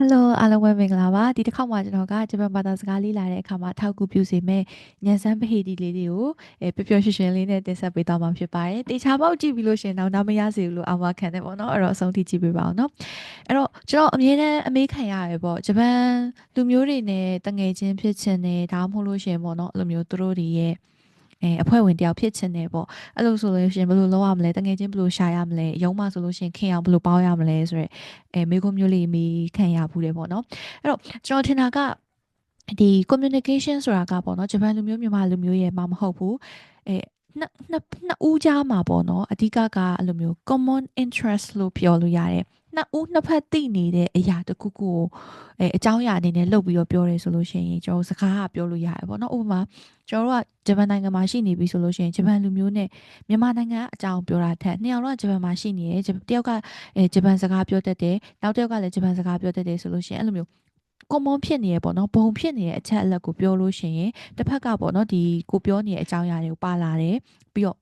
Hello အားလုံးပဲမင်္ဂလာပါဒီတစ်ခေါက်မှာကျွန်တော်ကဂျပန်ဘာသာစကားလေးလာတဲ့အခါမှာအထောက်အကူပြုစေမယ့်ညံစမ်းပဟေဒီလေးတွေကိုအဲပျော်ပျော်ရွှင်ရွှင်လေးနဲ့တင်ဆက်ပေးသွားမှာဖြစ်ပါတယ်တေချာပေါက်ကြည့်ပြီးလို့ရှင်တော့နောက်မရစေဘူးလို့အာမခံတယ်ပေါ့နော်အဲ့တော့အဆုံးထိကြည့်ပေးပါအောင်နော်အဲ့တော့ကျွန်တော်အမြဲတမ်းအမေးခံရရပေါ့ဂျပန်လူမျိုးတွေနဲ့တငယ်ချင်းဖြစ်ချင်တယ်ဒါမှမဟုတ်လို့ရှင်ပေါ့နော်အဲ့လိုမျိုးသူတို့တွေရဲ့ အဲအဖွဲ့ဝင်တယောက်ဖြစ်ချင်တယ်ပေါ့အဲ့လိုဆိုလို့ရှင်ဘယ်လိုလုပ်ရမလဲတငယ်ချင်းဘယ်လိုရှာရမလဲရုံးမှဆိုလို့ရှင်ခင်အောင်ဘယ်လိုပေါင်းရမလဲဆိုရယ်အဲမိခွန်းမျိုးလေးမိခံရဘူးတယ်ပေါ့နော်အဲ့တော့ကျွန်တော်ထင်တာကဒီ communication ဆိုတာကပေါ့နော်ဂျပန်လူမျိုးမြန်မာလူမျိုးရဲ့မှာမဟုတ်ဘူးအဲနှစ်နှစ်နှစ်ဦးကြားမှာပေါ့နော်အဓိကကအဲ့လိုမျိုး common interest လို့ပြောလို့ရတယ် နှစ်ဦးနှစ်ဖက်သိနေတဲ့အရာတစ်ခုခုကိုအဲအကြောင်းအရာအနေနဲ့လုပ်ပြီးတော့ပြောရဲဆိုလို့ရှိရင်ကျွန်တော်စကားကပြောလို့ရတယ်ပေါ့နော်ဥပမာကျွန်တော်တို့ကဂျပန်နိုင်ငံမှာရှိနေပြီဆိုလို့ရှိရင်ဂျပန်လူမျိုးနဲ့မြန်မာနိုင်ငံအကြောင်းပြောတာထက်နှစ်ယောက်တော့ဂျပန်မှာရှိနေတယ်တယောက်ကအဲဂျပန်စကားပြောတတ်တယ်နောက်တစ်ယောက်ကလည်းဂျပန်စကားပြောတတ်တယ်ဆိုလို့ရှိရင်အဲ့လိုမျိုး common ဖြစ်နေရပေါ့နော်ဘုံဖြစ်နေတဲ့အချက်အလက်ကိုပြောလို့ရှိရင်တစ်ဖက်ကပေါ့နော်ဒီကိုပြောနေတဲ့အကြောင်းအရာတွေကိုပါလာတယ်ပြီးတော့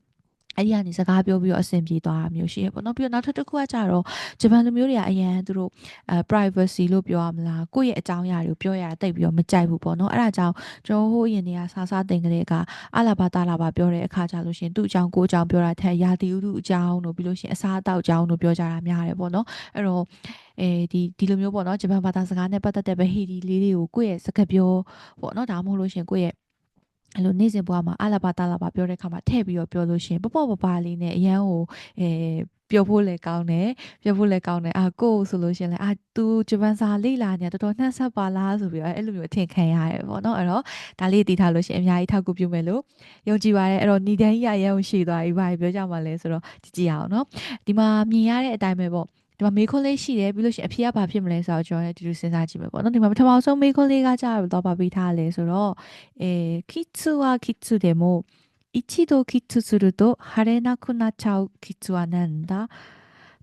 အဲ့ဒီကနေစကားပြောပြီးတော့အဆင်ပြေသွားတာမျိုးရှိရပေါ့နော်ပြီးတော့နောက်ထပ်တစ်ခုကကြတော့ဂျပန်လူမျိုးတွေကအရန်သူတို့အဲ privacy လို့ပြောရမလားကိုယ့်ရဲ့အကြောင်းအရာတွေကိုပြောရတာတိတ်ပြီးတော့မကြိုက်ဘူးပေါ့နော်အဲ့ဒါကြောင့်ကျွန်တော်ဟိုအရင်တွေကဆာဆာတင်ကလေးကအလာဘာတာလာဘာပြောတဲ့အခါကြလို့ရှင်သူ့အကြောင်းကိုအကြောင်းပြောတာထက်ရာသီဥတုအကြောင်းတို့ပြီးလို့ရှင်အစားအသောက်အကြောင်းတို့ပြောကြတာများတယ်ပေါ့နော်အဲ့တော့အဲဒီဒီလိုမျိုးပေါ့နော်ဂျပန်ဘာသာစကားနဲ့ပတ်သက်တဲ့ဗဟီဒီလေးတွေကိုကိုယ့်ရဲ့စကားပြောပေါ့နော်ဒါမှမဟုတ်လို့ရှင်ကိုယ့်ရဲ့ အဲ့လိုနေ့စဉ်ဘဝမှာအလာဘာတာလာဘာပြောတဲ့ခါမှာထည့်ပြီးတော့ပြောလို့ရှင်ပပပပလေးနဲ့အရန်ကိုအဲပြောဖို့လည်းကောင်းတယ်ပြောဖို့လည်းကောင်းတယ်အာကိုဆိုလို့ရှင်လဲအာ तू ဂျပန်စာလေ့လာနေတော်တော်နှက်ဆက်ပါလားဆိုပြီးတော့အဲ့လိုမျိုးအထင်ခံရတယ်ပေါ့နော်အဲ့တော့ဒါလေးတည်ထားလို့ရှင်အများကြီးထောက်ကူပြုမယ်လို့ယုံကြည်ပါတယ်အဲ့တော့ညီတန်းကြီးအရန်ကိုရှည်သွားပြီဘာပြောကြမှာလဲဆိုတော့ကြည့်ကြည့်အောင်နော်ဒီမှာမြင်ရတဲ့အတိုင်းပဲပေါ့ ဒီမှာမေးခွန်းလေးရှိတယ်ပြီးလို့ရှိရင်အဖေကဘာဖြစ်မလဲဆိုတော့ကျွန်တော်လည်းဒီလိုစဉ်းစားကြည့်မယ်ပေါ့နော်ဒီမှာပထမဆုံးမေးခွန်းလေးကကြာတော့ပါပေးထားလဲဆိုတော့えー、キッズはキッズでも一度キッズすると腫れなくなっちゃうキッズはなんだ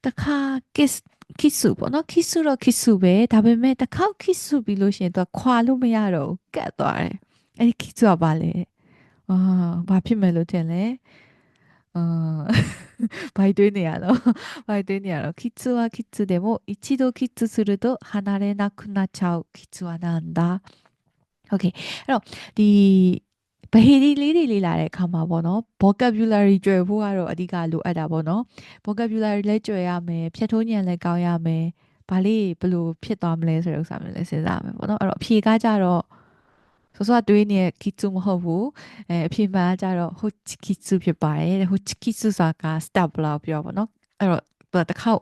တခါကစ်ကစ်ဆူပေါ့နော်ကစ်ဆူတော့ကစ်ဆူပဲဒါပေမဲ့တစ်ခေါက်ကစ်ဆူပြီးလို့ရှိရင်သူခွာလို့မရတော့ကတ်သွားတယ်အဲ့ဒီကစ်ဆူကဘာလဲအာဘာဖြစ်မယ်လို့ထင်လဲ အာバイトにやろバイトにやろキッズはキッズでも一度キッズすると離れなくなっちゃうキッズはなんだ Okay အဲ့တော့ဒီဗဟီဒီလေးတွေလေးလာတဲ့အခါမှာပေါ့နော် vocabulary ကျွယ်ဖို့ကတော့အဓိကလိုအပ်တာပေါ့နော် vocabulary လည်းကျွယ်ရမယ်ဖြတ်ထိုးညံလည်းကောင်းရမယ်ဘာလေးဘယ်လိုဖြစ်သွားမလဲဆိုတဲ့ဥစ္စာမျိုးလည်းစဉ်းစားရမယ်ပေါ့နော်အဲ့တော့အဖြေကကြတော့ စောစောတွေးနေတဲ့ကီချူမဟုတ်ဘူးအဲအဖြစ်မှကျတော့ဟိုချီကီချူဖြစ်ပါတယ်ဟိုချီကီချူစာကစတပ်လာပြောပါနော်အဲ့တော့တစ်ခေါက်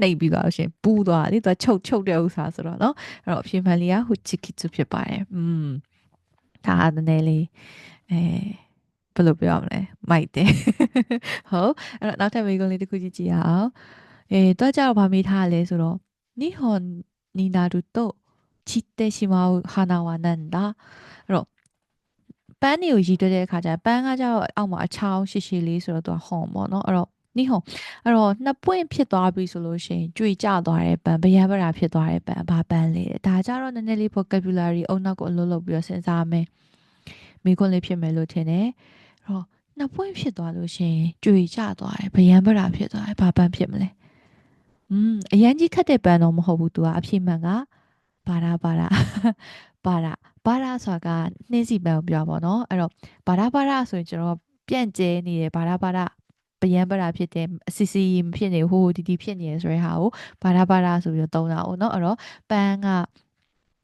နှိပ်ပြီးသွားလို့ရှင်ပူးသွားတယ်သူကချုပ်ချုပ်တဲ့ဥစ္စာဆိုတော့နော်အဲ့တော့အဖြစ်မှန်လေးကဟိုချီကီချူဖြစ်ပါတယ်อืมဒါအားနည်းနည်းလေးအဲဘယ်လိုပြောရမလဲမိုက်တယ်ဟုတ်အဲ့တော့နောက်ထပ်မိကုန်းလေးတစ်ခုကြည့်ကြည့်ရအောင်အဲတော့ကြောက်ဗာမေးထားလဲဆိုတော့နိဟွန်နီနာတူတော့ ချစ်တဲ့ရှိမဝဟာနာဝနန်ဒါအဲ့တော့ပန်းတွေကိုရည်တွဲတဲ့အခါကျပန်းကကြတော့အောက်မှာအချောင်းရှိရှိလေးဆိုတော့သူကဟွန်ပေါ့နော်အဲ့တော့နိဟွန်အဲ့တော့နှစ်ပွင့်ဖြစ်သွားပြီဆိုလို့ရှိရင်ကြွေကျသွားတဲ့ပန်းဗျံပရာဖြစ်သွားတဲ့ပန်းဘာပန်းလဲဒါကြတော့နည်းနည်းလေး vocabulary အုံနောက်ကိုအလုပ်လုပ်ပြီးတော့စဉ်းစားမယ်မိခွန်းလေးဖြစ်မယ်လို့ထင်တယ်အဲ့တော့နှစ်ပွင့်ဖြစ်သွားလို့ရှိရင်ကြွေကျသွားတယ်ဗျံပရာဖြစ်သွားတယ်ဘာပန်းဖြစ်မလဲอืมအရန်ကြီးခတ်တဲ့ပန်းတော့မဟုတ်ဘူး तू ကအဖြစ်မှန်က ဘာရာဘာရာဘာရာဘာရာဆိုတာကနှင်းစီပန်းကိုပြောပါတော့အဲ့တော့ဘာရာဘာရာဆိုရင်ကျွန်တော်ပြန့်ကျဲနေတယ်ဘာရာဘာရာပယံပရာဖြစ်တယ်အစီစီမဖြစ်နေဟိုဒီဒီဖြစ်နေရဆိုရဲဟာကိုဘာရာဘာရာဆိုပြီးတော့သုံးတာပေါ့နော်အဲ့တော့ပန်းက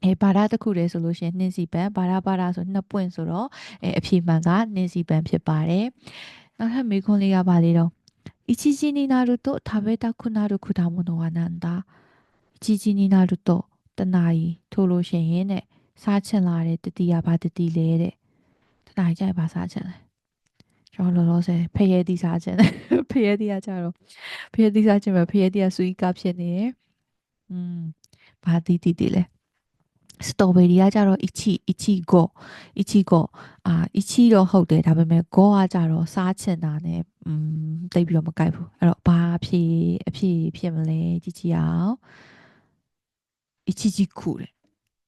အဲဘာရာတစ်ခုတည်းဆိုလို့ရှင်နှင်းစီပန်းဘာရာဘာရာဆိုနှစ်ပွင့်ဆိုတော့အဲအဖြေမှန်ကနှင်းစီပန်းဖြစ်ပါတယ်နောက်ထပ်မေခွန်းလေးကပါသေးတော့一時になると食べたくなる果物は何だ一時になると တနာရီထိုးလို့ရှိရင်တဲ့စားချင်လာတဲ့တတိယဘာတတိလဲတဲ့တနာရီကြိုက်ပါစားချင်လဲကျွန်တော်လောလောဆယ်ဖရဲတီးစားချင်တယ်ဖရဲတီးကကြတော့ဖရဲတီးစားချင်မှာဖရဲတီးကဆွီကဖြစ်နေတယ်อืมဘာတီးတီးတီးလဲစတော်ဘယ်ရီကကြတော့ ichi ichi go ichi go အာ ichi တော့ဟုတ်တယ်ဒါပေမဲ့ go ကကြတော့စားချင်တာ ਨੇ อืมတိတ်ပြီးတော့မကြိုက်ဘူးအဲ့တော့ဘာအဖြစ်အဖြစ်ဖြစ်မလဲကြည့်ကြည့်အောင် 一時苦で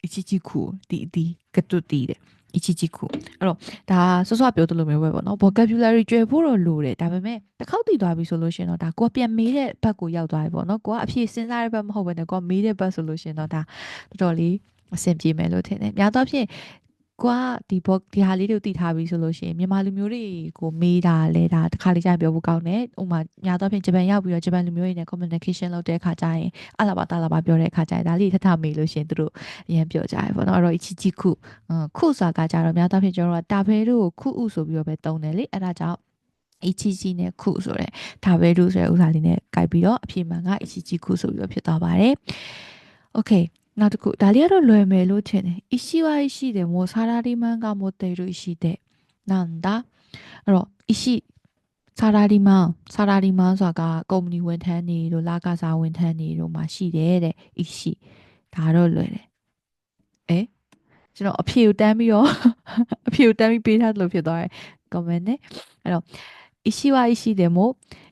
一時苦ဒီဒီကတုတီတဲ့ ichijiku အဲ့တော့ဒါဆော့ဆော့ပြောသလိုမျိုးပဲပေါ့နော် vocabulary ကျွဲဖို့တော့လိုတယ်ဒါပေမဲ့တစ်ခေါက်တည်သွားပြီဆိုလို့ရှင်တော့ဒါကိုကပြန်မေးတဲ့ဘက်ကိုရောက်သွားပြီပေါ့နော်ကိုကအဖြေစဉ်းစားတဲ့ဘက်မဟုတ်ဘဲနဲ့ကိုကမေးတဲ့ဘက်ဆိုလို့ရှင်တော့ဒါတော်တော်လေးအဆင်ပြေမယ်လို့ထင်တယ်များသောအားဖြင့် ကွာဒီဘောဒီဟာလေးတွေကိုတည်ထားပြီဆိုလို့ရှိရင်မြန်မာလူမျိုးတွေကိုမေးတာလဲဒါတစ်ခါလေးကြာပြောဖို့ကောင်းတယ်ဥမာညာတော့ဖြင့်ဂျပန်ရောက်ပြီးတော့ဂျပန်လူမျိုးတွေနဲ့ communication လုပ်တဲ့အခါကျရင်အလာပါတလာပါပြောတဲ့အခါကျရင်ဒါလေးထထမေးလို့ရှိရင်သူတို့အရင်ပြောကြရပေါ့နော်အဲ့တော့ ichi ku ခုဆိုတာကကြတော့များတော့ဖြင့်ကျွန်တော်တို့ကတာဖဲတို့ကိုခုဥဆိုပြီးတော့ပဲတုံးတယ်လေအဲ့ဒါကြောင့် ichichi နဲ့ခုဆိုတဲ့ဒါပဲတို့ဆိုတဲ့ဥစ္စာလေးနဲ့ကြိုက်ပြီးတော့အဖြေမှန်က ichichi ခုဆိုပြီးတော့ဖြစ်သွားပါတယ်။ Okay နောက်တစ်ခုဒါလေးကတော့လွယ်မယ်လို့ထင်တယ်။ ishi wa ishi de mo sarari man ga moteru ishi de なんだအဲ့တော့ ishi ဆာရာဒီမန်ဆာရာဒီမန်ဆိုတာကကုမ္ပဏီဝန်ထမ်းတွေတို့လာကစားဝန်ထမ်းတွေတို့မှာရှိတယ်တဲ့ ishi ဒါတော့လွယ်တယ်အဲကျွန်တော်အဖြေကိုတန်းပြီးတော့အဖြေကိုတန်းပြီးပေးထားသလိုဖြစ်သွားတယ် comment နဲ့အဲ့တော့ ishi wa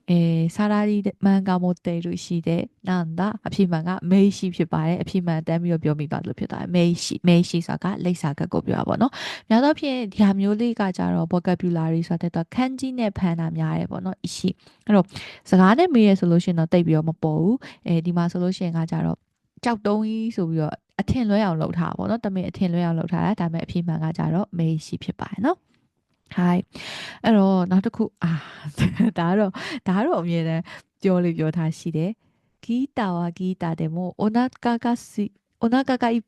ishi de mo အဲဆာရာဒီမန်ကမိုတေရရှိတဲ့နန္ဒအဖြစ်မှန်ကမေရှိဖြစ်ပါတယ်အဖြစ်မှန်တမ်းပြီးတော့ပြောမိသွားလို့ဖြစ်သွားတယ်မေရှိမေရှိဆိုတာကလိပ်စာကတ်ကိုပြောတာပေါ့နော်များသောဖြင့်ဒီဟာမျိုးလေးကကြတော့ vocabulary ဆိုတဲ့ခန်းကြီးနဲ့ဖန်တာများတယ်ပေါ့နော်အရှိအဲ့တော့စကားနဲ့မေးရဆိုလို့ရှိရင်တော့တိတ်ပြီးတော့မပေါ်ဘူးအဲဒီမှာဆိုလို့ရှိရင်ကကြတော့ကြောက်တုံးကြီးဆိုပြီးတော့အထင်လွဲအောင်လုပ်ထားပါပေါ့နော်တမင်အထင်လွဲအောင်လုပ်ထားတာဒါပေမဲ့အဖြစ်မှန်ကကြတော့မေရှိဖြစ်ပါတယ်နော် hi အဲ့တော့နောက်တစ်ခုအာဒါကတော့ဒါကတော့အမြဲတမ်းပြောလို့ပြောထားရှိတယ်ギターはギターでもお腹がすお腹がいっ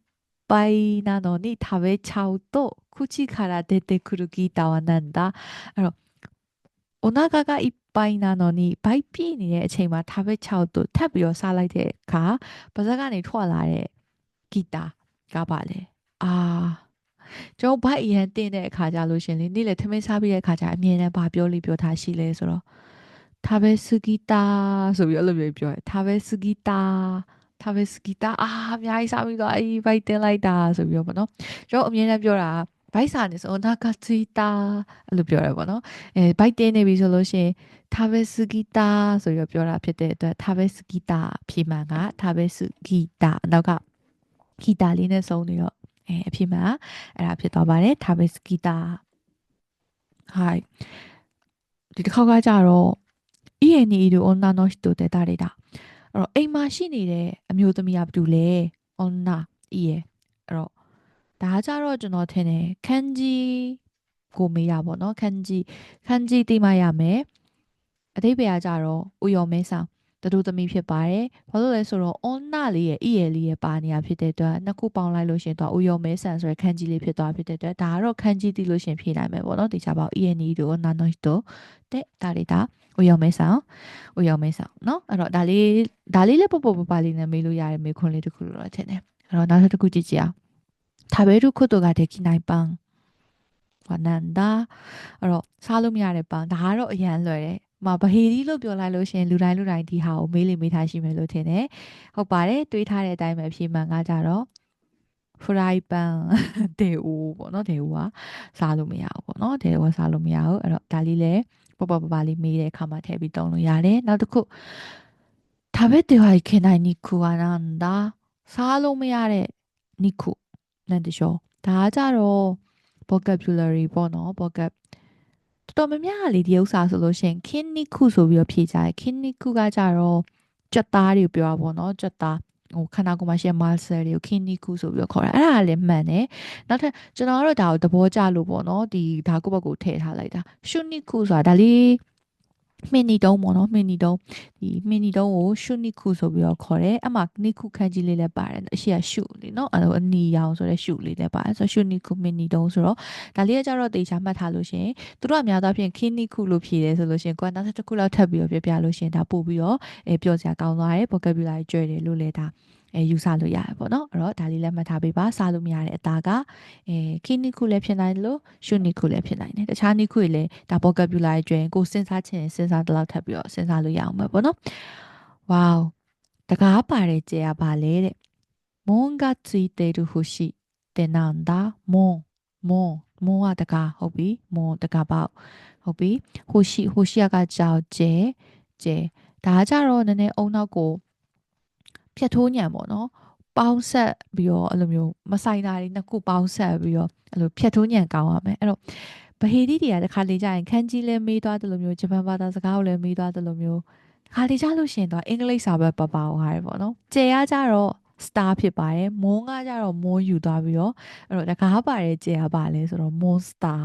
ぱいなのに食べちゃうと口から出てくるギターはなんだအဲ့တော့お腹がいっぱいなのにဘိုက်ပြည့်နေတဲ့အချိန်မှာ食べちゃうとထပ်ပြီးတော့စားလိုက်တဲ့အခါပါဇက်ကနေထွက်လာတဲ့ဂီတာကပါလေအာ ကျွန်တော်ဘိုက်အရန်တင်းတဲ့အခါကြလို့ရှင်လေနေ့လေထမင်းစားပြီးတဲ့အခါကျအမြင်နဲ့ဘာပြောလိပြောထားရှိလဲဆိုတော့ဒါပဲစဂီတာဆိုပြီးအဲ့လိုမျိုးပြောတယ်ဒါပဲစဂီတာဒါပဲစဂီတာအာအများကြီးစားပြီးတော့အေးဘိုက်တင်းလိုက်တာဆိုပြီးတော့ပေါ့နော်ကျွန်တော်အမြင်နဲ့ပြောတာဘိုက်စာနေဆိုနာကစီတာအဲ့လိုပြောရပါတော့အဲဘိုက်တင်းနေပြီဆိုလို့ရှင်ဒါပဲစဂီတာဆိုပြီးတော့ပြောတာဖြစ်တဲ့အတွက်ဒါပဲစဂီတာဖြေမှန်ကဒါပဲစဂီတာနောက်ကဂီတာလေးနဲ့စုံနေတော့ အဲအဖြစ်မှအဲ့ဒါဖြစ်သွားပါတယ်ထာဘစ်ဂီတာဟိုင်ဒီတစ်ခေါက်ကကြတော့အီယနီဒိုအွန်နာနော့ရှ်တိုတဲ့တာရီတာအဲ့တော့အိမ်မှာရှိနေတဲ့အမျိုးသမီးကဘာတူလဲအွန်နာအီယအဲ့တော့ဒါကြတော့ကျွန်တော်ထင်တယ်ခန်းကြီးကိုမေးတာပေါ့နော်ခန်းကြီးခန်းကြီးတိမရမယ်အတိပ္ပယ်ကကြတော့ဥယောမဲဆောင် တတူသမီးဖြစ်ပါတယ်။ဘာလို့လဲဆိုတော့ on နာလေးရဲ့ e ရဲ့လေးရဲ့ပါနေရဖြစ်တဲ့အတွက်နှစ်ခုပေါင်းလိုက်လို့ရှင်တော့ဥယုံမဲဆန်ဆိုရယ်ခန်းကြီးလေးဖြစ်သွားဖြစ်တဲ့အတွက်ဒါကတော့ခန်းကြီးတီးလို့ရှင်ဖြေနိုင်မယ်ပေါ့နော်။တေချာပေါ e ရဲ့နီတို့နာနို့တို့တဲ့ဒါလေးဒါဥယုံမဲဆန်ဥယုံမဲဆန်နော်အဲ့တော့ဒါလေးဒါလေးလည်းပပပပလေးနဲ့မေးလို့ရတယ်မေးခွန်းလေးတစ်ခုလို့တော့ထင်တယ်။အဲ့တော့နောက်တစ်ခုကြည့်ကြည့်အောင်။食べることができないパンはなんだအဲ့တော့စားလို့မရတဲ့ပန်းဒါကတော့အရန်လွယ်တယ် မဘဟေဒီလို့ပြောလိုက်လို့ရှင်လူတိုင်းလူတိုင်းဒီဟာကိုမေးလိမေးထားရှိမယ်လို့ထင်တယ်ဟုတ်ပါတယ်တွေးထားတဲ့အတိုင်းပဲအဖြေမှန်ကကြတော့ fry pan ဒေဦးပေါ့နော်ဒေဦးကစားလို့မရဘူးပေါ့နော်ဒေဦးကစားလို့မရဘူးအဲ့တော့ဒါလေးလည်းပပပပလေးမေးတဲ့အခါမှာထည့်ပြီးတုံးလို့ရတယ်နောက်တစ်ခု食べてはいけない肉はなんだစားလို့မရတဲ့ニクなんでしょうဒါကြတော့ vocabulary ပေါ့နော် vocab တော်တော်များများလေဒီဥစ္စာဆိုလို့ရှိရင်ခင်းနိခုဆိုပြီးတော့ဖြေကြတယ်ခင်းနိခုကကြတော့ကြက်သားတွေကိုပြောတာပေါ့နော်ကြက်သားဟိုခန္ဓာကိုယ်မှာရှိတဲ့ muscle တွေကိုခင်းနိခုဆိုပြီးတော့ခေါ်တာအဲ့ဒါလည်းမှန်တယ်နောက်ထပ်ကျွန်တော်ကတော့ဒါကိုသဘောကျလို့ပေါ့နော်ဒီဒါကုတ်ဘက်ကိုထည့်ထားလိုက်တာရှုနိခုဆိုတာဒါလေး မင်းနီတုံးပေါ့နော်မင်းနီတုံးဒီမင်းနီတုံးကိုရှုနိခုဆိုပြီးတော့ခေါ်တယ်အမှနိခုခန်းကြီးလေးလည်းပါတယ်အရှိကရှုလေးနော်အဲ့လိုအနီရောင်ဆိုတဲ့ရှုလေးလည်းပါတယ်ဆိုတော့ရှုနိခုမင်းနီတုံးဆိုတော့ဒါလေးကကြတော့တေချာမှတ်ထားလို့ရှင်သူတို့ကများသောအားဖြင့်ခင်းနိခုလို့ဖြေတယ်ဆိုလို့ရှင်ကွာနောက်တစ်ခုလောက်ထပ်ပြီးတော့ပြပြလို့ရှင်ဒါပို့ပြီးတော့အဲပြောစရာကောင်းသွားတယ် vocabulary ကျွဲတယ်လို့လည်းဒါ အဲယူဆလို့ရတယ်ပေါ့နော်အဲ့တော့ဒါလေးလည်းမှတ်ထားပေးပါစားလို့မရတဲ့အသားကအဲခင်းနိခုလည်းဖြစ်နိုင်လို့ရှုနိခုလည်းဖြစ်နိုင်တယ်တခြားနိခုတွေလည်းဒါ vocabulary ကျွဲကိုစဉ်းစားချင်စဉ်းစားတော့ထပ်ပြီးတော့စဉ်းစားလို့ရအောင်ပဲပေါ့နော် wow တကားပါတယ်ကြရပါလေတဲ့မွန်ကついてる星ってなんだမွန်မွန်မွန်ကတကားဟုတ်ပြီမွန်တကားပေါ့ဟုတ်ပြီဟိုရှိဟိုရှိကကြောက်ကျဲကျဲဒါကြတော့နည်းနည်းအုံနောက်ကို ဖြတ်ထိုးညံပေါ့နော်ပေါင်းဆက်ပြီးတော့အဲ့လိုမျိုးမဆိုင်တာတွေနှစ်ခုပေါင်းဆက်ပြီးတော့အဲ့လိုဖြတ်ထိုးညံကောင်းရမယ်အဲ့တော့ဗဟေတိတွေကတခါလေကြာရင်ခန်းကြီးလဲမေးသွားတယ်လို့မျိုးဂျပန်ဘာသာစကားကိုလည်းမေးသွားတယ်လို့မျိုးတခါလေကြာလို့ရှိရင်တော့အင်္ဂလိပ်စာပဲပပအောင်ဟာရပေါ့နော်ကျေရကြတော့ star ဖြစ်ပါတယ်မွန်းကကြတော့မွန်းယူသွားပြီးတော့အဲ့တော့တကားပါတယ်ကျေရပါလဲဆိုတော့ monster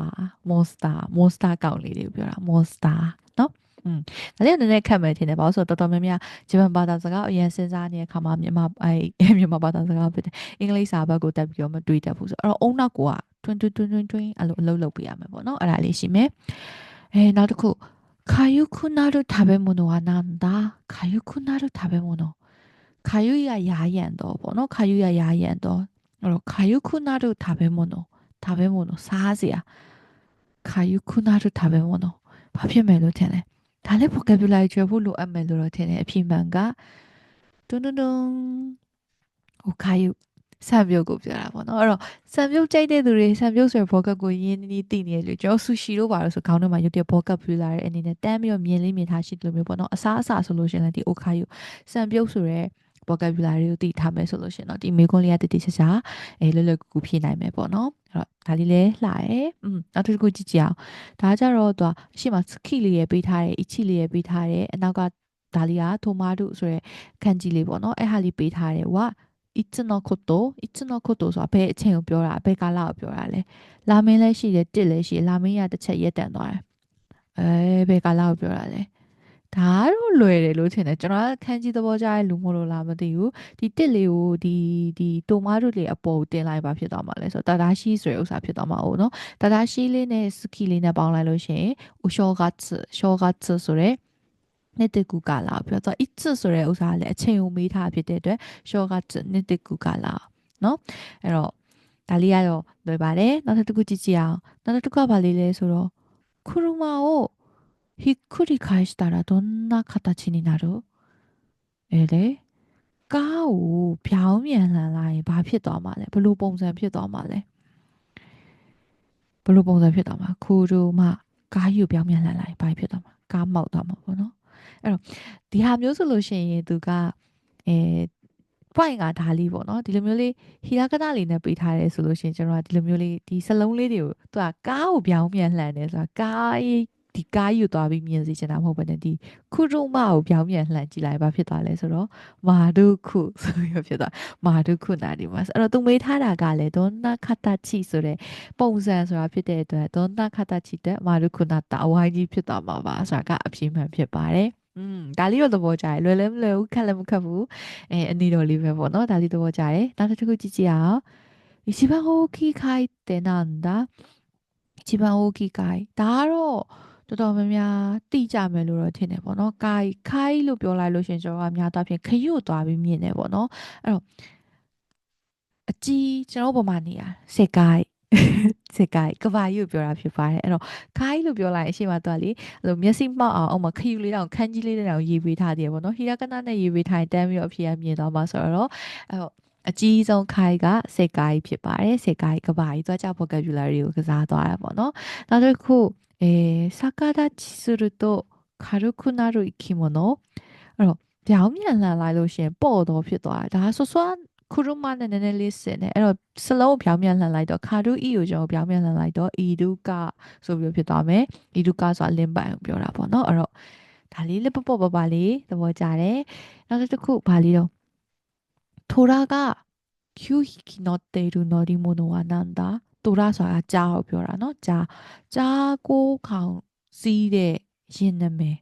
monster monster ကောက်လေးတွေကိုပြောတာ monster နော် อืมဒါလေးနည်းနည်းခက်မယ်ထင်တယ်ဘာလို့ဆိုတော့တော်တော်များများဂျပန်ဘာသာစကားအရင်စဉ်းစားနေတဲ့အခါမှာမြန်မာအဲမြန်မာဘာသာစကားဖြစ်တယ်အင်္ဂလိပ်စာဘက်ကိုတက်ပြီးတော့မတွေးတတ်ဘူးဆိုတော့အဲ့တော့အုံနောက်က twin twin twin twin twin အဲ့လိုအလုပ်လုပ်ပေးရမယ်ပေါ့နော်အဲ့ဒါလေးရှိမယ်အဲနောက်တစ်ခုかゆくなる食べ物はなんだかゆくなる食べ物ခါယူရရာရန်တော့ပေါ့နော်ခါယူရရာရန်တော့အဲ့တော့ခါယူခုနာတို့食べ物食べ物စားစရာခါယူခုနာတို့食べ物ဘာဖြစ်မယ်လို့ထင်လဲ ဒါလည်း vocabulary ကျွေးဖို့လိုအပ်မယ်လို့တော့ထင်တယ်အဖြစ်မှန်ကတွန်းတွန်းတွန်းဟိုခါယူဆံပြုတ်ကိုပြောတာပေါ့နော်အဲ့တော့ဆံပြုတ်ကြိုက်တဲ့သူတွေဆံပြုတ်ဆိုရဘောကတ်ကိုရင်းနှီးသိနေတယ်လို့ကျွန်တော်ဆူရှီတို့ပါလို့ဆိုခေါင်းထဲမှာရုပ်တဲ့ဘောကတ်ပြလာတဲ့အနေနဲ့တန်းပြီးတော့မြင်လေးမြင်ထားရှိတယ်လို့မျိုးပေါ့နော်အစားအစာဆိုလို့ရှိရင်လည်းဒီအိုခါယူဆံပြုတ်ဆိုရဲ vocabulary ကိုသိထားမယ်ဆိုလို့ရှင်တော့ဒီမေခွန်းလေးကတတိချာချာအဲလွယ်လွယ်ကူကူဖြေနိုင်မယ်ပေါ့နော်အဲ့တော့ဒါလေးလဲလှရဲอืมနောက်တစ်ခုကြည့်ကြအောင်ဒါကြတော့သူအရှိမစခိလေးရေးပေးထားတယ်အချီလေးရေးပေးထားတယ်အနောက်ကဒါလေးကထိုမာတုဆိုရယ်ခန်းကြီးလေးပေါ့နော်အဲ့ဟာလေးပေးထားတယ်ဝါいつのこといつのことဆိုတာဘယ်အချိန်ကိုပြောတာဘယ်ကာလကိုပြောတာလဲလာမင်းလည်းရှိတယ်တစ်လည်းရှိလာမင်းရတစ်ချက်ရက်တန်သွားတယ်အဲဘယ်ကာလကိုပြောတာလဲ ဒါတော့လွယ်တယ်လို့ထင်တယ်ကျွန်တော်ကခန်းကြီးသဘောကျတဲ့လူမို့လို့လားမသိဘူးဒီတစ်လေးကိုဒီဒီတိုမာတိုလေးအပေါ်တင်လိုက်ပါဖြစ်သွားမှာလဲဆိုတော့တာဒါရှိဆိုတဲ့ဥစ္စာဖြစ်သွားမှာ哦နော်တာဒါရှိလေးနဲ့စကီလေးနဲ့ပေါင်းလိုက်လို့ရှိရင်ဥရှောဂတ်ရှောဂတ်ဆိုတဲ့နှစ်တကူကလာပြောတော့ it ဆိုတဲ့ဥစ္စာလည်းအချိန်ကိုမေးထားဖြစ်တဲ့အတွက်ရှောဂတ်နှစ်တကူကလာနော်အဲ့တော့ဒါလေးကတော့လွယ်ပါတယ်နောက်တစ်ခုကြည့်ကြည့်အောင်နောက်တစ်ခုကဘာလေးလဲဆိုတော့ခရူမာကို ひっくり返したらどんな形になるအဲလေကားကိုပြောင်းပြန်လှန်လိုက်ရင်ဘာဖြစ်သွားမှာလဲဘယ်လိုပုံစံဖြစ်သွားမှာလဲဘယ်လိုပုံစံဖြစ်သွားမှာခူတို့မှကားယူပြောင်းပြန်လှန်လိုက်ဘာဖြစ်သွားမှာကားမောက်သွားမှာပေါ့နော်အဲ့တော့ဒီဟာမျိုးဆိုလို့ရှိရင်သူကအဲ point ကဒါလေးပေါ့နော်ဒီလိုမျိုးလေးဟီရာကနာလေးနဲ့ပေးထားတယ်ဆိုလို့ရှိရင်ကျွန်တော်ကဒီလိုမျိုးလေးဒီစလုံးလေးတွေကိုသူကကားကိုပြောင်းပြန်လှန်တယ်ဆိုတာကား ဒီကားယူသွားပြီးမြင်စေချင်တာမဟုတ်ဘဲနဲ့ဒီခုရုမကိုပြောင်းပြန်လှန်ကြည့်လိုက်ဘာဖြစ်သွားလဲဆိုတော့မာဒုခုဆိုပြီးဖြစ်သွားမာဒုခုနာဒီမှာအဲ့တော့သူမေးထားတာကလည်းဒေါနာခတာချီဆိုတဲ့ပုံစံဆိုတာဖြစ်တဲ့အတွက်ဒေါနာခတာချီတဲ့မာဒုခုနာတာဝိုင်းကြီးဖြစ်သွားမှာပါဆိုတာကအပြင်းမှန်ဖြစ်ပါတယ်อืมဒါလေးတော့သဘောကျတယ်လွယ်လည်းမလွယ်ဘူးခက်လည်းမခက်ဘူးအဲအနီတော်လေးပဲပေါ့နော်ဒါလေးသဘောကျတယ်နောက်တစ်ခုကြည့်ကြည့်အောင်一番大きい貝ってなんだ一番大きい貝ဒါကတော့ တော်တော်များများတိကြမယ်လို့တော့ထင်တယ်ပေါ့နော်။ကိုင်ခိုင်လို့ပြောလိုက်လို့ရှင်ကျွန်တော်ကများတော့ဖြင့်ခရွတ်သွားပြီးမြင်တယ်ပေါ့နော်။အဲ့တော့အကြီးကျွန်တော်ပုံမှန်နေရစက်ကိုင်စက်ကိုင်ကဘာယူပြောတာဖြစ်ပါတယ်အဲ့တော့ခိုင်လို့ပြောလိုက်အရှိမတော့လေအဲ့လိုမျက်စိမှောက်အောင်အောက်မှာခယူလေးတောင်ခန်းကြီးလေးတောင်ရေးပေးထားတယ်ပေါ့နော်ဟီရာကနာနဲ့ရေးပေးထားရင်တန်းပြီးတော့အဖေကမြင်တော့မှာဆိုတော့အဲ့တော့အကြီးဆုံးခိုင်ကစက်ကိုင်ဖြစ်ပါတယ်စက်ကိုင်ကဘာကြီးသွားကြ vocabulary ကိုကစားသွားတာပေါ့နော်နောက်တစ်ခု えー、逆立ちすると軽くなる生き物အဲ့တော့ပြောင်းပြန်လှန်လိုက်လို့ရှင်ပေါ့တော့ဖြစ်သွားတယ်ဒါဆွဆွခရုမနဲ့နည်းနည်းလေးစင်နေအဲ့တော့စလုံးပြောင်းပြန်လှန်လိုက်တော့ခါဒူအီကိုကျွန်တော်ပြောင်းပြန်လှန်လိုက်တော့အီဒူကဆိုပြီးဖြစ်သွားမယ်အီဒူကဆိုတာလင်းပိုင်ကိုပြောတာပေါ့နော်အဲ့တော့ဒါလေးလေးပပပပလေးသဘောကျတယ်နောက်တစ်ခုဘာလေးတော့ထိုရာက9匹乗っている乗り物はなんだ တူရဆိုတာကြားကိုပြောတာเนาะကြားကြားကိုခေါင်စီးတဲ့ရင်နမယ်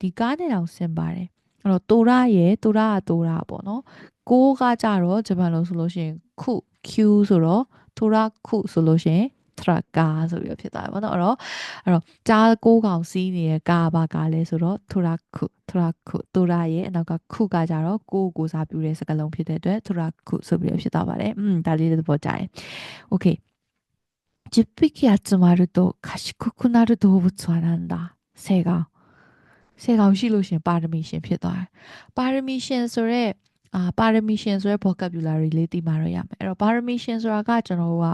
ဒီကားနဲ့တောင်ဆင်ပါတယ်အဲ့တော့တူရရဲ့တူရကတူရပေါ့နော်ကိုကကြတော့ဂျပန်လိုဆိုလို့ရှိရင်ခု Q ဆိုတော့တူရခုဆိုလို့ရှိရင်ထရကာဆိုပြီးဖြစ်သွားတယ်ပေါ့နော်အဲ့တော့အဲ့တော့ကြားကိုကောင်စီးနေတဲ့ကာဘာကာလဲဆိုတော့ထရခု ထရခုတူရရဲ့အနောက်ကခုကကြတော့ကိုကိုစားပြတဲ့စကားလုံးဖြစ်တဲ့အတွက်ထရခုဆိုပြီးဖြစ်သွားပါတယ်อืมဒါလေးသဘောကျတယ် OK 10匹集まると賢くなる動物はなんだဆေကောင်ဆေကောင်ရှိလို့ရှင်ပါရမီရှင်ဖြစ်သွားတယ်ပါရမီရှင်ဆိုတော့အာပါရမီရှင်ဆိုတဲ့ vocabulary လေးသိမှတော့ရမယ်အဲ့တော့ပါရမီရှင်ဆိုတာကကျွန်တော်တို့က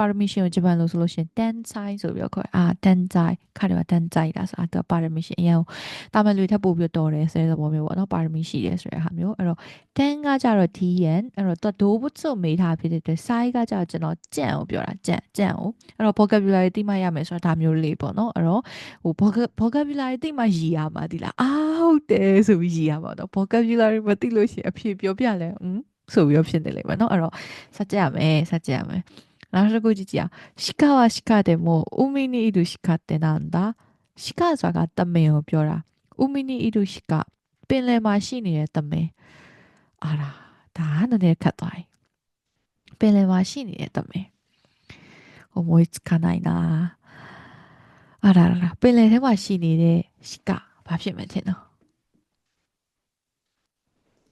ပါရမီရှင်ကိုဂျပန်လို့ဆိုလို့ရှင်တန်ဆိုင်ဆိုပြီးတော့ခေါ်အာတန်ဆိုင်ခါတယ်မှာတန်ဆိုင်လားဆိုအာသူပါရမီရှင်အရင်တာမန်လူထပ်ပို့ပြီးတော်တယ်ဆိုတဲ့သဘောမျိုးပေါ့နော်ပါရမီရှိတယ်ဆိုတဲ့ဟာမျိုးအဲ့တော့တန်ကကြတော့ DN အဲ့တော့သူဒိုးဘုတ်စုမေးထားဖြစ်တဲ့အတွက် size ကကြတော့ကျွန်တော်ကြံ့ကိုပြောတာကြံ့ကြံ့ကိုအဲ့တော့ vocabulary တိမှရမယ်ဆိုတာဒါမျိုးလေးပေါ့နော်အဲ့တော့ဟို vocabulary တိမှရည်ရမှာဒီလားအာဟုတ်တယ်ဆိုပြီးရည်ရမှာတော့ vocabulary မသိလို့ရှိရင်အဖြေပြောပြလဲอืมဆိုပြီးတော့ဖြစ်နေလိမ့်မယ်เนาะအဲ့တော့စကြရမယ်စကြရမယ် နောက်တစ်ခုကြည့်ကြည့်အောင်鹿は鹿でも海にいる鹿ってなんだ鹿ဆိုတာကတမင်ကိုပြောတာ海にいる鹿ပင်လယ်မှာရှိနေတဲ့တမင်အာရာဒါကနည်းနည်းခတ်သွားပြီပင်လယ်မှာရှိနေတဲ့တမင်思いつかないなあらららပင်လယ်ထဲမှာရှိနေတဲ့鹿ဘာဖြစ်မယ်ထင်တော့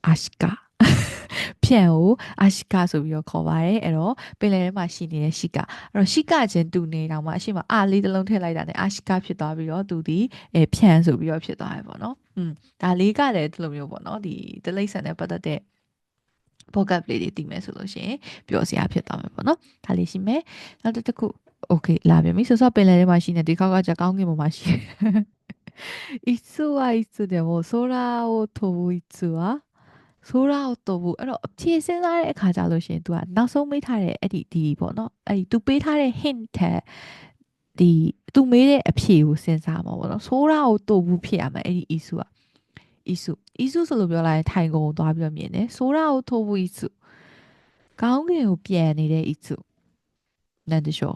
အာရှက ဖြန့်ကိုအာရှိကဆိုပြီးတော့ခေါ်ပါတယ်အဲ့တော့ပင်လယ်ထဲမှာရှိနေတဲ့ရှိကအဲ့တော့ရှိကချင်းတူနေတော့မှအရှိမအာလေးတစ်လုံးထည့်လိုက်တာနဲ့အာရှိကဖြစ်သွားပြီးတော့သူဒီအဲဖြန့်ဆိုပြီးတော့ဖြစ်သွားတယ်ပေါ့နော်อืมဒါလေးကလည်းဒီလိုမျိုးပေါ့နော်ဒီတလိမ့်ဆန်နဲ့ပတ်သက်တဲ့ vocab လေးတွေသိမယ်ဆိုလို့ရှိရင်ပြောစရာဖြစ်သွားမယ်ပေါ့နော်ဒါလေးရှိမယ်နောက်တစ်ခု okay လာပြန်ပြီဆိုတော့ပင်လယ်ထဲမှာရှိနေဒီခေါက်ကကြကောင်းကင်ပေါ်မှာရှိいつはいつでも空を飛ぶいつは ဆိုတော့တော့ဘူးအဲ့တော့အဖြေစဉ်းစားတဲ့အခါကြလို့ရှင် तू ကနောက်ဆုံးမေးထားတဲ့အဲ့ဒီဒီပေါ့နော်အဲ့ဒီ तू ပေးထားတဲ့ hint ထက်ဒီ तू မေးတဲ့အဖြေကိုစဉ်းစားမှာပေါ့နော်ဆိုတော့တော့ဘူးဖြစ်ရမှာအဲ့ဒီ issue က issue issue ဆိုလို့ပြောလိုက်ထိုင်ကုန်ကိုသွားပြီးတော့မြင်တယ်ဆိုတော့တော့ဘူး issue ကောင်းကင်ကိုပြန်နေတဲ့ issue နတ်တရှော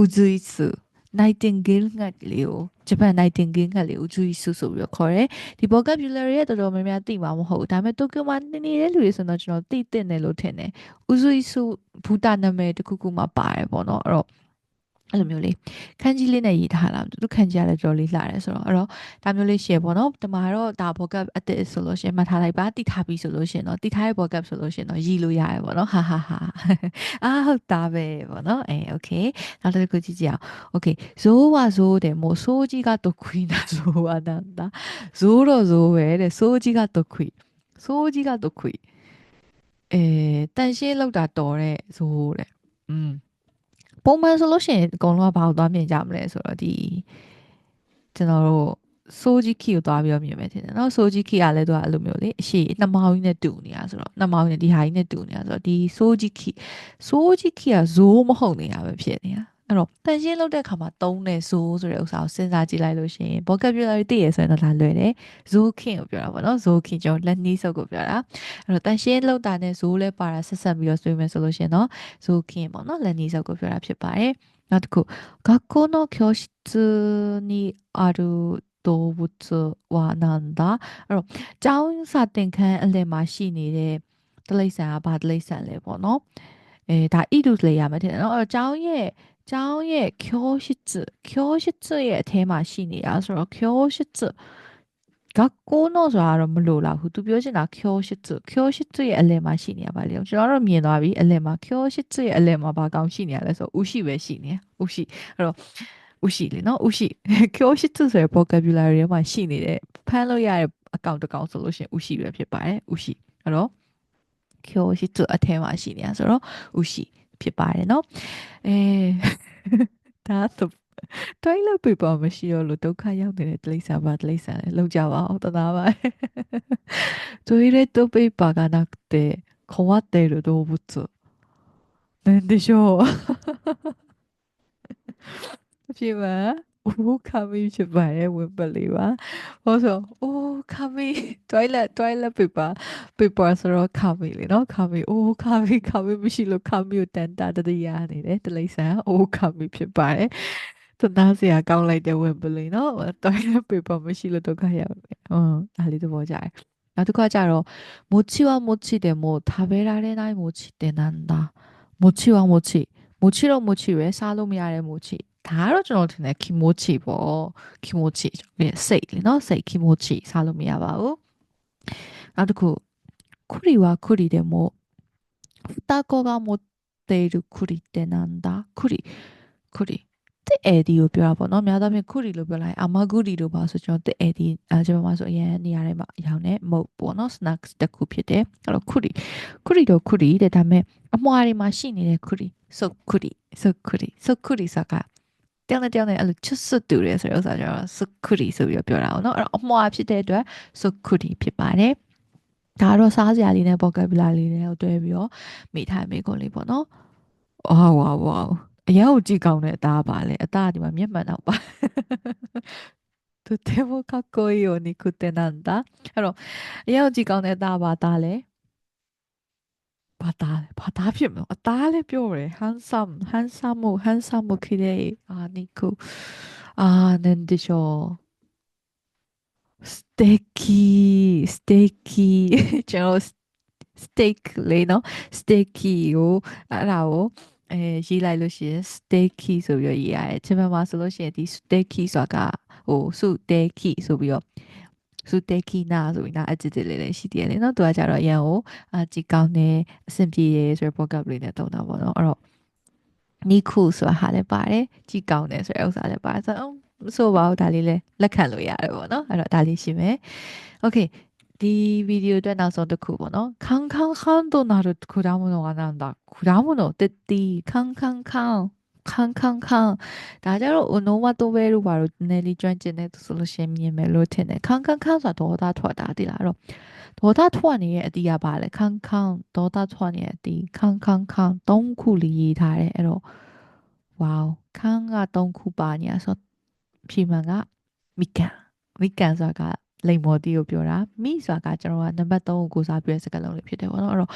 ဥဇူ issue nightingale ငှက်လေးကိုဂျပန် nightingale ငှက်လေးကိုဂျူစုဆိုပြီးတော့ခေါ်တယ်ဒီ vocabulary ရဲ့တော်တော်များများသိမှာမဟုတ်ဘူးဒါပေမဲ့တိုကျိုမှာနေနေတဲ့လူတွေဆိုတော့ကျွန်တော်သိတဲ့တယ်လို့ထင်တယ်ဥဇူစုဘူတာနာမည်တစ်ခုခုမှပါတယ်ပေါ့နော်အဲ့တော့ အဲ့လိုမျိုးလေးခန်းကြီးလေးနဲ့ရေးထားလာသူခန်းကြီးကလည်းတော်လေးလှတယ်ဆိုတော့အဲ့တော့ဒါမျိုးလေး share ပေါ့နော်ဒီမှာတော့ဒါ vocab အတစ်ဆိုလို့ရှိရင်မှတ်ထားလိုက်ပါတိထားပြီးဆိုလို့ရှိရင်တော့တိထားရဲ့ vocab ဆိုလို့ရှိရင်တော့ရည်လို့ရတယ်ပေါ့နော်ဟာဟာဟာအာဟုတ်တာပဲပေါ့နော်အဲ okay နောက်တစ်ခုကြည့်ကြည့်အောင် okay ဇိုးဝဇိုးတယ်မို့စိုးကြီးကတုခွီနာဇိုးဝနန္တာဇိုးတော့ဇိုးပဲတဲ့စိုးကြီးကတုခွီစိုးကြီးကတုခွီအဲတန်ရှင်းလောက်တာတော်တဲ့ဇိုးတဲ့อืม ပုံမှန်ဆိုလို့ရှိရင်အကုန်လုံးကဘာလို့သွားမြင်ကြမလဲဆိုတော့ဒီကျွန်တော်တို့ဆိုဂျီခီကိုသွားပြီးတော့မြင်မယ်ထင်တယ်နော်ဆိုဂျီခီကလည်းသူကအဲ့လိုမျိုးလေအရှိနှမောင်းကြီးနဲ့တူနေတာဆိုတော့နှမောင်းကြီးနဲ့ဒီဟာကြီးနဲ့တူနေတာဆိုတော့ဒီဆိုဂျီခီဆိုဂျီခီကဇိုးမဟုတ်နေတာပဲဖြစ်နေတာ အဲ့တော့တန်ရှင်းလုပ်တဲ့အခါမှာသုံးတဲ့ဇိုးဆိုတဲ့ဥစ္စာကိုစဉ်းစားကြည့်လိုက်လို့ရှိရင် vocabulary သိရဆိုရင်တော့ဒါလွယ်တယ်ဇိုးခင်ကိုပြောတာပေါ့နော်ဇိုးခင်ကျွန်တော်လက်နီးစုပ်ကိုပြောတာအဲ့တော့တန်ရှင်းလုပ်တာနဲ့ဇိုးလဲပါတာဆက်ဆက်ပြီးတော့ဆွေးမယ်ဆိုလို့ရှိရင်တော့ဇိုးခင်ပေါ့နော်လက်နီးစုပ်ကိုပြောတာဖြစ်ပါတယ်နောက်တစ်ခု学校の教室にある動物はなんだအဲ့တော့ကျောင်းစာသင်ခန်းအလယ်မှာရှိနေတဲ့တလိษံကဘာတလိษံလဲပေါ့နော် အဲဒါဣတုလေရမယ်ထင်တယ်နော်အဲ့တော့ကျောင်းရဲ့ကျောင်းရဲ့教室教室ရဲ့အထဲမှာရှိနေတာဆိုတော့教室学校のဆိုတာတော့မလို့လားဘူးသူပြောချင်တာ教室教室ရဲ့အလယ်မှာရှိနေရပါလေကျွန်တော်တို့မြင်သွားပြီအလယ်မှာ教室ရဲ့အလယ်မှာဘာကောင်းရှိနေရလဲဆိုဥရှိပဲရှိနေဥရှိအဲ့တော့ဥရှိလေနော်ဥရှိ教室ဆိုတဲ့ vocabulary ထဲမှာရှိနေတဲ့ဖမ်းလို့ရတဲ့အကောင့်တစ်ကောင်ဆိုလို့ရှိရင်ဥရှိပဲဖြစ်ပါတယ်ဥရှိအဲ့တော့ 教室အထဲမှာရှိနေတာဆိုတော့ဥရှိဖြစ်ပါတယ်เนาะအဲဒါတော့ toilet paper မရှိတော့လို့ဒုက္ခရောက်နေတဲ့တိရစ္ဆာန်ပါတိရစ္ဆာန်လည်းလောက်ကြပါအောင်တသားပါ toilet paper がなくて困っている動物なんでしょうဖြစ်ပါ အိုးခါမေးဖြစ်ပါတယ်ဝင်ပလေးပါဘာလို့ဆိုအိုးခါမေး toilet toilet paper paper ဆိုတော့ခါမေးလေနော်ခါမေးအိုးခါမေးခါမေးမရှိလို့ခါမေးကိုတန်တာတတိယနေတယ်တလိမ့်ဆန်အိုးခါမေးဖြစ်ပါတယ်သနာစရာကောင်းလိုက်တဲ့ဝင်ပလေးနော် toilet paper မရှိလို့ဒုက္ခရောက်တယ်ဟုတ်ဒါလေးသဘောကျတယ်နောက်တစ်ခါကျတော့မိုချီဝမိုချီတယ်မိုထားပေးရတဲ့နိုင်မိုချီတယ်နန်ဒါမိုချီဝမိုချီမိုချီတော့မိုချီပဲစားလို့မရတဲ့မိုချီ ဒါကတော့ကျွန်တော်ထင်တယ် kimochi ပေါ့ kimochi စိတ်လေနော်စိတ် kimochi စားလို့မရပါဘူးနောက်တစ်ခုခုရီဝခုရီでも双子が持っている栗ってなんだ栗栗 တစ်အေဒီကိုပြောတာပေါ့နော်များသောအားဖြင့်ခုရီလို့ပြောလိုက်အာမဂူရီလို့ပါဆိုကျွန်တော်တစ်အေဒီအဲကျွန်တော်မှာဆိုအရင်နေရာထဲမှာအရောင်နဲ့မုတ်ပေါ့နော် snacks တစ်ခုဖြစ်တယ်အဲ့တော့ခုရီခုရီတော့ခုရီတဲ့ဒါပေမဲ့အမွှာတွေမှာရှိနေတဲ့ခုရီဆုတ်ခုရီဆုတ်ခုရီဆုတ်ခုရီဆိုတာ တယောက်နဲ့တယောက်နဲ့အဲ့လိုချွတ်ဆွတ်တူတယ်ဆိုတဲ့ဥစ္စာကျတော့စခုတီဆိုပြီးတော့ပြောတာပေါ့နော်အဲ့တော့အမွာဖြစ်တဲ့အတွက်စခုတီဖြစ်ပါတယ်ဒါတော့စားစရာလေးနဲ့ vocabulary လေးနဲ့တွဲပြီးတော့မိထိုင်မိကုန်လေးပေါ့နော်။ဟာဝါဝါအရောက်ကြည့်ကောင်းတဲ့အသားပါလေအသားဒီမှာမျက်မှန်တော့ပါ။သူတေဘောကကိုယိုနီကုတေနန်တာအဲ့တော့အရောက်ကြည့်ကောင်းတဲ့အသားပါသားလေ။ ဘာသားလဲဘာသားဖြစ်မလို့အသားလည်းပြောတယ် handsome handsome မို့ handsome မို့ခိတဲ့အာနိကုအာနန်ဒီရှောစတေကီစတေကီကျွန်တော် steak လေးနော် steaky ကိုအဲ့ဒါကိုအဲရေးလိုက်လို့ရှိရင် steaky ဆိုပြီးတော့ရေးရတယ်ချင်းမှာဆိုလို့ရှိရင်ဒီ steaky ဆိုတာကဟိုစု steaky ဆိုပြီးတော့ ဇူတေကီနာဆိုပြီးနာအကြည့်ကြည့်လေးလေးရှိသေးတယ်လေနော်သူကကြတော့အရန်ကိုအာကြည်ကောင်းတယ်အဆင်ပြေတယ်ဆိုရယ်ပေါ့ကပ်လေးနဲ့တုံတာပေါ့နော်အဲ့တော့နီခုဆိုတာဟာလည်းပါတယ်ကြည်ကောင်းတယ်ဆိုတဲ့ဥစ္စာလည်းပါတယ်ဆိုတော့ဆိုပါဦးဒါလေးလည်းလက်ခံလို့ရတယ်ပေါ့နော်အဲ့တော့ဒါလေးရှင်းမယ် okay ဒီဗီဒီယိုအတွက်နောက်ဆုံးတစ်ခုပေါ့နော်ခန်းခန်းခန်းတို့နာတို့ခုဒါမနောကနန်ဒါခုဒါမနောတတီခန်းခန်းခန်း ခန်းခန်းခန်းဒါကြတော့ onomatope လို့ပါတော့နည်းလေးကျွမ်းကျင်တဲ့သူဆိုလို့ရှင်းမြင်မယ်လို့ထင်တယ်ခန်းခန်းခန်းဆိုတာဒေါသထွက်တာတိလားအဲ့တော့ဒေါသထွက်နေရဲ့အတီးကပါလေခန်းခန်းဒေါသထွက်နေရဲ့အတီးခန်းခန်းခန်းသုံးခုလေးရေးထားတယ်အဲ့တော့ဝေါခန်းကသုံးခုပါညာဆိုဖြေမှန်ကမိကန်မိကန်ဆိုတာကလိမ်မော်တီကိုပြောတာမိဆိုတာကကျွန်တော်ကနံပါတ်3ကိုကိုစားပြတဲ့စကားလုံးလေးဖြစ်တယ်ပေါ့နော်အဲ့တော့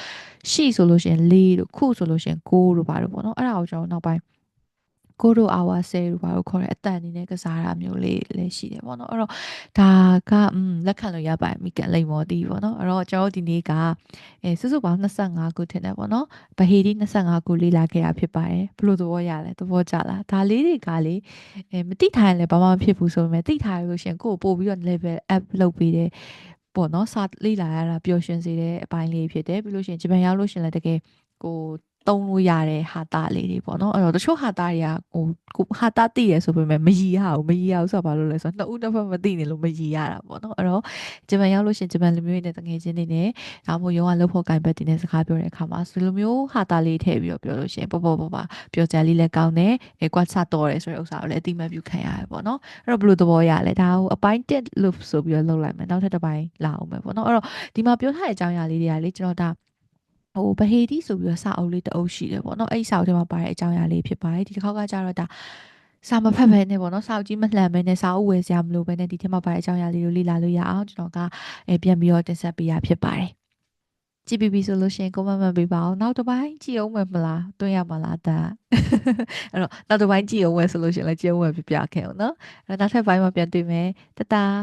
ရှီဆိုလို့ရှိရင်၄တို့ခုဆိုလို့ရှိရင်9တို့ပါတော့ပေါ့နော်အဲ့ဒါကိုကျွန်တော်နောက်ပိုင်း ကိုတို့အာဝါဆဲတို့ဘာလို့ခေါ်တဲ့အတန်အနေနဲ့ကစားတာမျိုးလေးလည်းရှိတယ်ပေါ့နော်အဲ့တော့ဒါကอืมလက်ခံလို့ရပါတယ်မိကန်လိမ်မော်တီပေါ့နော်အဲ့တော့ကျွန်တော်ဒီနေ့ကအဲစုစုပေါင်း25ခုထင်တယ်ပေါ့နော်ဗဟေဒီ25ခုလေ့လာခဲ့တာဖြစ်ပါတယ်ဘလို့သဘောရလဲသဘောကျလားဒါလေးတွေကလေအဲမတိထားရင်လည်းဘာမှမဖြစ်ဘူးဆိုပေမဲ့တိထားရလို့ရှင်ကိုယ်ပို့ပြီးတော့ level up လုပ်ပေးတယ်ပေါ့နော်စာလေ့လာရတာပျော်ရွှင်စေတဲ့အပိုင်းလေးဖြစ်တယ်ပြီးလို့ရှိရင်ဂျပန်ရောက်လို့ရှင်လည်းတကယ်ကို သုံးလို့ရတဲ့ဟာတာလေးတွေပေါ့နော်အဲ့တော့တချို့ဟာတာတွေကဟိုကိုဟာတာသိရဆိုပေမဲ့မရီရဘူးမရီရဘူးဆိုတာဘာလို့လဲဆိုတော့နှစ်ဦးတစ်ဖက်မသိနေလို့မရီရတာပေါ့နော်အဲ့တော့ဂျပန်ရောက်လို့ရှင်ဂျပန်လူမျိုးတွေနဲ့တငယ်ချင်းတွေနဲ့ဒါမှမဟုတ်ရုံးကလှုပ်ဖို့ကင်ဘက်တွေနဲ့စကားပြောတဲ့အခါမှာဒီလိုမျိုးဟာတာလေးထည့်ပြီးတော့ပြောလို့ရှင်ပေါ့ပေါ့ပေါ့ပါပြောကြလေးလည်းကောင်းတယ်အဲကွာစတော့တယ်ဆိုတဲ့ဥစ္စာကိုလည်းအတိမတ်ပြုခံရတယ်ပေါ့နော်အဲ့တော့ဘယ်လိုသဘောရလဲဒါကိုအပိုင်းတက်လို့ဆိုပြီးတော့လှုပ်လိုက်မယ်နောက်ထပ်တစ်ပိုင်းလာအောင်မယ်ပေါ့နော်အဲ့တော့ဒီမှာပြောထားတဲ့အကြောင်းအရာလေးတွေကလေကျွန်တော်ဒါ ဟိုဗဟေတိဆိုပြီးတော့စာအုပ်လေးတအုပ်ရှိတယ်ပေါ့နော်အဲ့ဒီစာအုပ်ထဲမှာပါတဲ့အကြောင်းအရာလေးဖြစ်ပါတယ်ဒီတစ်ခေါက်ကကြတော့ဒါစာမဖတ်ဘဲနဲ့ပေါ့နော်စာအုပ်ကြီးမလှန်ဘဲနဲ့စာအုပ်ဝယ်စရာမလိုဘဲနဲ့ဒီထဲမှာပါတဲ့အကြောင်းအရာလေးကိုလေ့လာလို့ရအောင်ကျွန်တော်ကအဲပြန်ပြီးတော့တင်ဆက်ပေးရဖြစ်ပါတယ်ကြည့်ပြီးပြီဆိုလို့ရှိရင် comment မှပေးပါအောင်နောက်တစ်ပိုင်းကြည့်အောင်မယ်မလားတွင်းရမလားတာအဲ့တော့နောက်တစ်ပိုင်းကြည့်အောင်မယ်ဆိုလို့ရှိရင်လည်းကြည့်အောင်မယ်ပြပြခဲ့အောင်နော်အဲ့တော့နောက်ထပ်ပိုင်းမှာပြန်တွေ့မယ်တတား